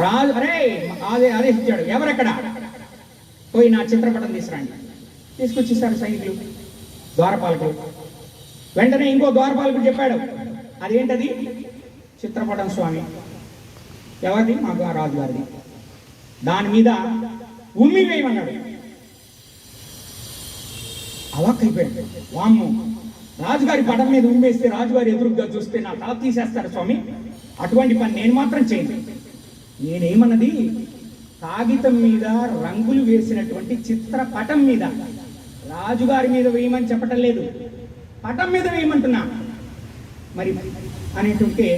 రాజు అరే అదే ఆదేశించాడు. ఎవరెక్కడ? పోయి నా చిత్రపటం తీసుకురండి. తీసుకొచ్చేసారు సైనికులు ద్వారపాలకులు. వెంటనే ఇంకో ద్వారపాలకుడు చెప్పాడు. అదేంటది? చిత్రపటం స్వామి. ఎవరిది? మాకు ఆ రాజుగారిది. దాని మీద ఉమ్మి వేయమన్నాడు. అవాక్కైపోయాడు. వామ్ము. రాజుగారి పటం మీద ఉమ్మేస్తే రాజుగారి ఎదురుగా చూస్తే నా తల తీసేస్తారు స్వామి. అటువంటి పని నేను మాత్రం చేయను. నేనేమన్నది? కాగితం మీద రంగులు వేసినటువంటి చిత్రపటం మీద. రాజుగారి మీద వేయమని చెప్పటం లేదు. పటం మీద వేయమంటున్నా. మరి అనేటుంటే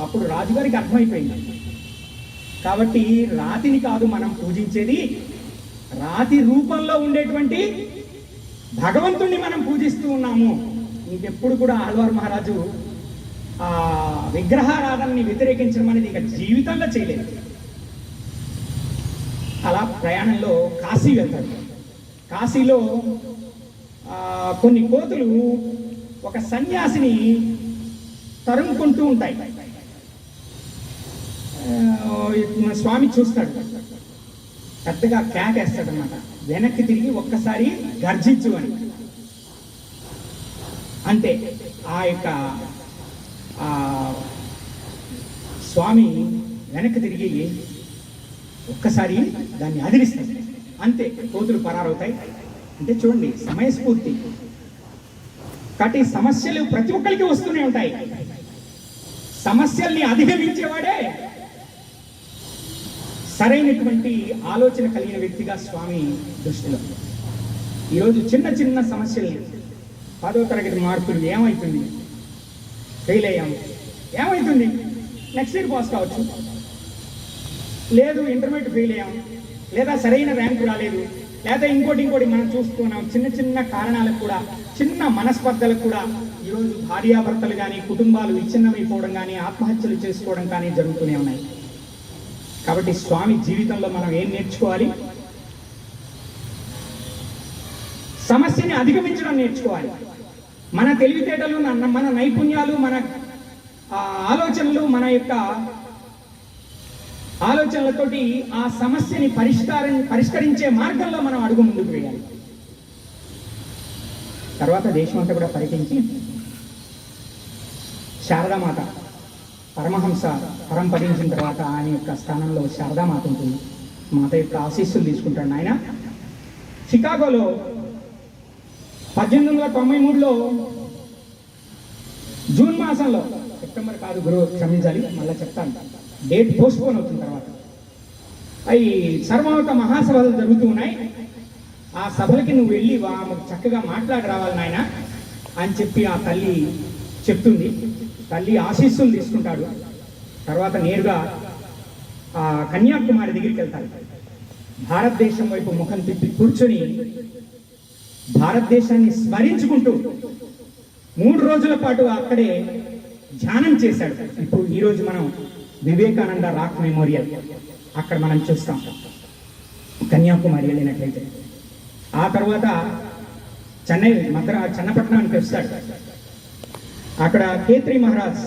అప్పుడు రాజుగారికి అర్థమైపోయింది. కాబట్టి రాతిని కాదు మనం పూజించేది రాతి రూపంలో ఉండేటువంటి భగవంతుణ్ణి మనం పూజిస్తూ ఉన్నాము. ఇంకెప్పుడు కూడా ఆళ్వార్ మహారాజు ఆ విగ్రహారాధనని వ్యతిరేకించడం అనేది ఇక జీవితంలో చేయలేదు. అలా ప్రయాణంలో కాశీ వెళ్తాడు కాశీలో కొన్ని కోతులు ఒక సన్యాసిని తరుముకుంటూ ఉంటాయి. స్వామి చూస్తాడు. పెద్దగా క్యాక్ వేస్తాడు అనమాట వెనక్కి తిరిగి ఒక్కసారి గర్జించు అని. అంతే. ఆ యొక్క స్వామి వెనక్కి తిరిగి ఒక్కసారి దాన్ని అదిలిస్తాడు అంతే కోతులు పరారవుతాయి. అంటే చూడండి సమయస్ఫూర్తి. కాబట్టి సమస్యలు ప్రతి ఒక్కరికి వస్తూనే ఉంటాయి. సమస్యల్ని అధిగమించేవాడే సరైనటువంటి ఆలోచన కలిగిన వ్యక్తిగా స్వామి దృష్టిలో. ఈరోజు చిన్న చిన్న సమస్యల్ని పదో తరగతి మార్కులు ఏమవుతుంది ఫెయిల్ అయ్యాము. ఏమవుతుంది నెక్స్ట్ ఇయర్ పాస్ కావచ్చు. లేదు ఇంటర్మీడియట్ ఫెయిల్ అయ్యాము లేదా సరైన ర్యాంక్ రాలేదు. లేదా ఇంకోటి ఇంకోటి మనం చూసుకున్నాం చిన్న చిన్న కారణాలకు కూడా చిన్న మనస్పర్ధలకు కూడా ఈరోజు భార్యాభర్తలు కానీ కుటుంబాలు విచ్ఛిన్నమైపోవడం కానీ ఆత్మహత్యలు చేసుకోవడం కానీ జరుగుతూనే ఉన్నాయి. కాబట్టి స్వామి జీవితంలో మనం ఏం నేర్చుకోవాలి? సమస్యని అధిగమించడం నేర్చుకోవాలి. మన తెలివితేటలు మన- నైపుణ్యాలు మన ఆలోచనలు మన యొక్క ఆలోచనలతోటి ఆ సమస్యని పరిష్కారం పరిష్కరించే మార్గంలో మనం అడుగు ముందుకు వేయాలి. తర్వాత దేశం అంతా కూడా పర్యటించి శారదామాత పరమహంస పరంపరించిన తర్వాత ఆయన యొక్క స్థానంలో శారదామాత ఉంటుంది. మాత యొక్క ఆశీస్సులు తీసుకుంటాడు ఆయన చికాగోలో పద్దెనిమిది వందల తొంభై మూడులో జూన్ మాసంలో సెప్టెంబర్ కాదు గురువు క్షమించాలి మళ్ళీ చెప్తాను. డేట్ పోస్ట్పోన్ అవుతుంది తర్వాత. అవి సర్వమత మహాసభలు జరుగుతూ ఉన్నాయి. ఆ సభలకి నువ్వు వెళ్ళి వా- చక్కగా మాట్లాడి రావాలి నాయన అని చెప్పి ఆ తల్లి చెప్తుంది. తల్లి ఆశీస్సులు తీసుకుంటాడు. తర్వాత నేరుగా ఆ కన్యాకుమారి దగ్గరికి వెళ్తాడు. భారతదేశం వైపు ముఖం తిప్పి కూర్చొని భారతదేశాన్ని స్మరించుకుంటూ మూడు రోజుల పాటు అక్కడే ధ్యానం చేశాడు. ఇప్పుడు ఈరోజు మనం వివేకానంద రాక్ మెమోరియల్ అక్కడ మనం చూస్తాం. కన్యాకుమారి వెళ్ళినట్లయితే. ఆ తర్వాత చెన్నై మద్రా చెన్నపట్నానికి వస్తాడు. అక్కడ కేత్రి మహారాజ్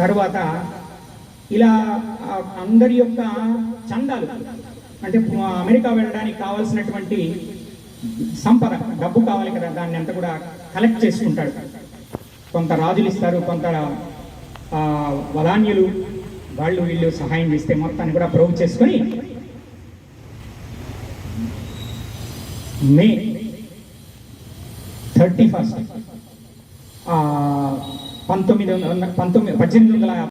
తర్వాత ఇలా అందరి యొక్క చందాలు అంటే అమెరికా వెళ్ళడానికి కావాల్సినటువంటి సంపద డబ్బు కావాలి కదా దాన్ని అంతా కూడా కలెక్ట్ చేసుకుంటాడు. కొంత రాజులు ఇస్తారు కొంత వదాన్యులు వాళ్ళు వీళ్ళు సహాయం చేస్తే మొత్తాన్ని కూడా ప్రోవ్ చేసుకొని మే థర్టీ ఫస్ట్ పంతొమ్మిది వందల పంతొమ్మిది పద్దెనిమిది వందల